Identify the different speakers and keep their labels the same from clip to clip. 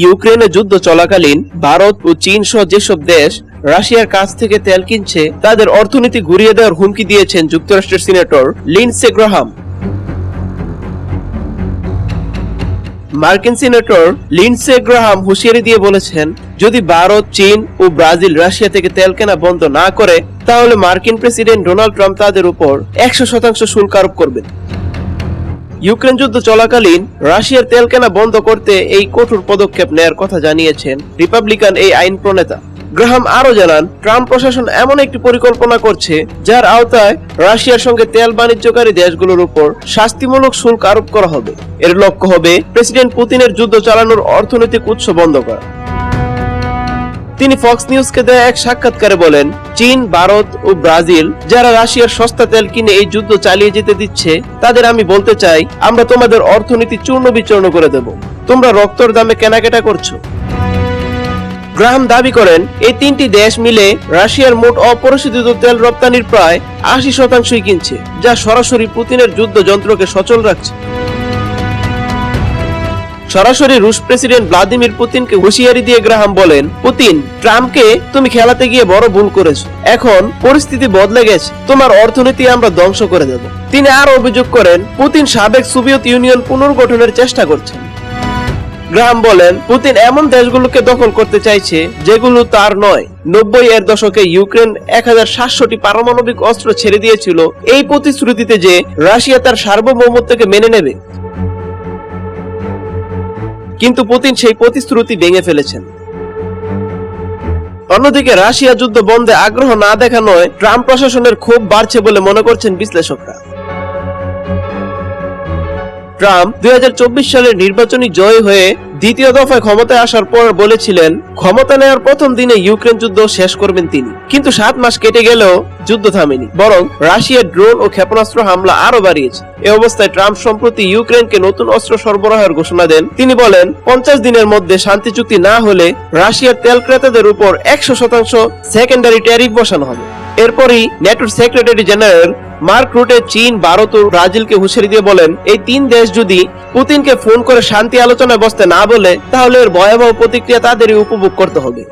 Speaker 1: ইউক্রেনে যুদ্ধ চলাকালীন ভারত ও চীন সহ যেসব দেশ রাশিয়ার কাছ থেকে তেল কিনছে, তাদের অর্থনীতি ঘুরিয়ে দেওয়ার হুমকি দিয়েছেন যুক্তরাষ্ট্রের সিনেটর লিন্ডসে গ্রাহাম। মার্কিন সিনেটর লিন্ডসে গ্রাহাম হুঁশিয়ারি দিয়ে বলেছেন, যদি ভারত, চীন ও ব্রাজিল রাশিয়া থেকে তেল কেনা বন্ধ না করে, তাহলে মার্কিন প্রেসিডেন্ট ডোনাল্ড ট্রাম্প তাদের উপর একশো শতাংশ শুল্ক আরোপ করবেন। ইউক্রেন যুদ্ধ চলাকালীন রাশিয়ার তেল কেনা বন্ধ করতে এই কঠোর পদক্ষেপ নেয়ার কথা জানিয়েছেন রিপাবলিকান এই আইন প্রণেতা। গ্রাহাম আরও জানান, ট্রাম্প প্রশাসন এমন একটি পরিকল্পনা করছে যার আওতায় রাশিয়ার সঙ্গে তেল বাণিজ্যকারী দেশগুলোর উপর শাস্তিমূলক শুল্ক আরোপ করা হবে। এর লক্ষ্য হবে প্রেসিডেন্ট পুতিনের যুদ্ধ চালানোর অর্থনৈতিক উৎস বন্ধ করা। তিনি ফক্স নিউজকে দেয়া এক সাক্ষাৎকারে বলেন, চীন, ভারত ও ব্রাজিল যারা রাশিয়ার সস্তা তেল কিনে এই যুদ্ধ চালিয়ে যেতে দিচ্ছে, তাদের আমি বলতে চাই, আমরা তোমাদের অর্থনীতি চূর্ণ বিচূর্ণ করে দেব। তোমরা রক্তর দামে কেনাকাটা করছ। গ্রাহাম দাবি করেন, এই তিনটি দেশ মিলে রাশিয়ার মোট অপরিশোধিত তেল রপ্তানির প্রায় আশি শতাংশই কিনছে, যা সরাসরি পুতিনের যুদ্ধ যন্ত্রকে সচল রাখছে। সরাসরি রুশ প্রেসিডেন্ট ভ্লাদিমির পুতিনকে হুঁশিয়ারি দিয়ে গ্রাহাম বলেন, পুতিন, ট্রাম্পকে তুমি খেলাতে গিয়ে বড় ভুল করেছ। এখন পরিস্থিতি বদলে গেছে। তোমার অর্থনীতি আমরা ধ্বংস করে দেব। তিনি আরও অভিযোগ করেন, পুতিন সাবেক সোভিয়েত ইউনিয়ন পুনর্গঠনের চেষ্টা করছেন। গ্রাহাম বলেন, পুতিন এমন দেশগুলোকে দখল করতে চাইছে, যেগুলো তার নয়। নব্বই এর দশকে ইউক্রেন এক হাজার সাতশোটি পারমাণবিক অস্ত্র ছেড়ে দিয়েছিল। এই প্রতিশ্রুতিতে যে রাশিয়া তার সার্বভৌমত্বকে মেনে নেবে কিন্তু পুতিন সেই প্রতিশ্রুতি ভেঙে ফেলেছেন। অন্যদিকে রাশিয়া যুদ্ধ বন্ধে আগ্রহ না দেখানোয় ট্রাম্প প্রশাসনের ক্ষোভ বাড়ছে বলে মনে করছেন বিশ্লেষকরা। ট্রাম্প দুই সালের নির্বাচনী জয় হয়ে দ্বিতীয় দফায় ক্ষমতায় আসার পর বলেছিলেন, ক্ষমতা নেওয়ার প্রথম দিনে ইউক্রেন যুদ্ধ শেষ করবেন তিনি। কিন্তু সাত মাস কেটে গেলেও যুদ্ধ থামেনি, বরং রাশিয়ার ড্রোন ও ক্ষেপণাস্ত্র হামলা আরও বাড়িয়েছে। এ অবস্থায় ট্রাম্প সম্প্রতি ইউক্রেনকে নতুন অস্ত্র সরবরাহের ঘোষণা দেন। তিনি বলেন, পঞ্চাশ দিনের মধ্যে শান্তি চুক্তি না হলে রাশিয়ার তেল ক্রেতাদের উপর একশো শতাংশ সেকেন্ডারি ট্যারিফ বসানো হবে। এরপরই নেটোর সেক্রেটারি জেনারেল মার্ক রুটে চীন, ভারত ও ব্রাজিলকে হুঁশিয়ারি দিয়ে বলেন, এই তিন দেশ যদি পুতিনকে ফোন করে শান্তি আলোচনায় বসতে না বলে, তাহলে এর ভয়াবহ প্রতিক্রিয়া তাদেরই উপভোগ করতে হবে।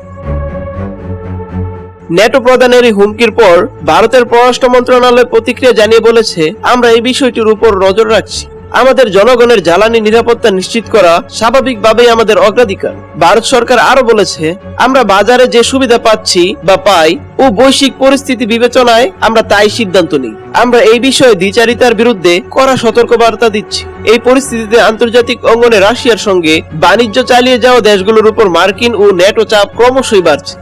Speaker 1: নেটো প্রধানের এই হুমকির পর ভারতের পররাষ্ট্র মন্ত্রণালয় প্রতিক্রিয়া জানিয়ে বলেছে, আমরা এই বিষয়টির উপর নজর রাখছি। আমাদের জনগণের জ্বালানি নিরাপত্তা নিশ্চিত করা স্বাভাবিকভাবেই আমাদের অগ্রাধিকার। ভারত সরকার আরও বলেছে, আমরা বাজারে যে সুবিধা পাচ্ছি বা পাই ও বৈশ্বিক পরিস্থিতি বিবেচনায় আমরা তাই সিদ্ধান্ত নিই। আমরা এই বিষয়ে দ্বিচারিতার বিরুদ্ধে কড়া সতর্কবার্তা দিচ্ছি। এই পরিস্থিতিতে আন্তর্জাতিক অঙ্গনে রাশিয়ার সঙ্গে বাণিজ্য চালিয়ে যাওয়া দেশগুলোর উপর মার্কিন ও নেটো চাপ ক্রমশই বাড়ছে।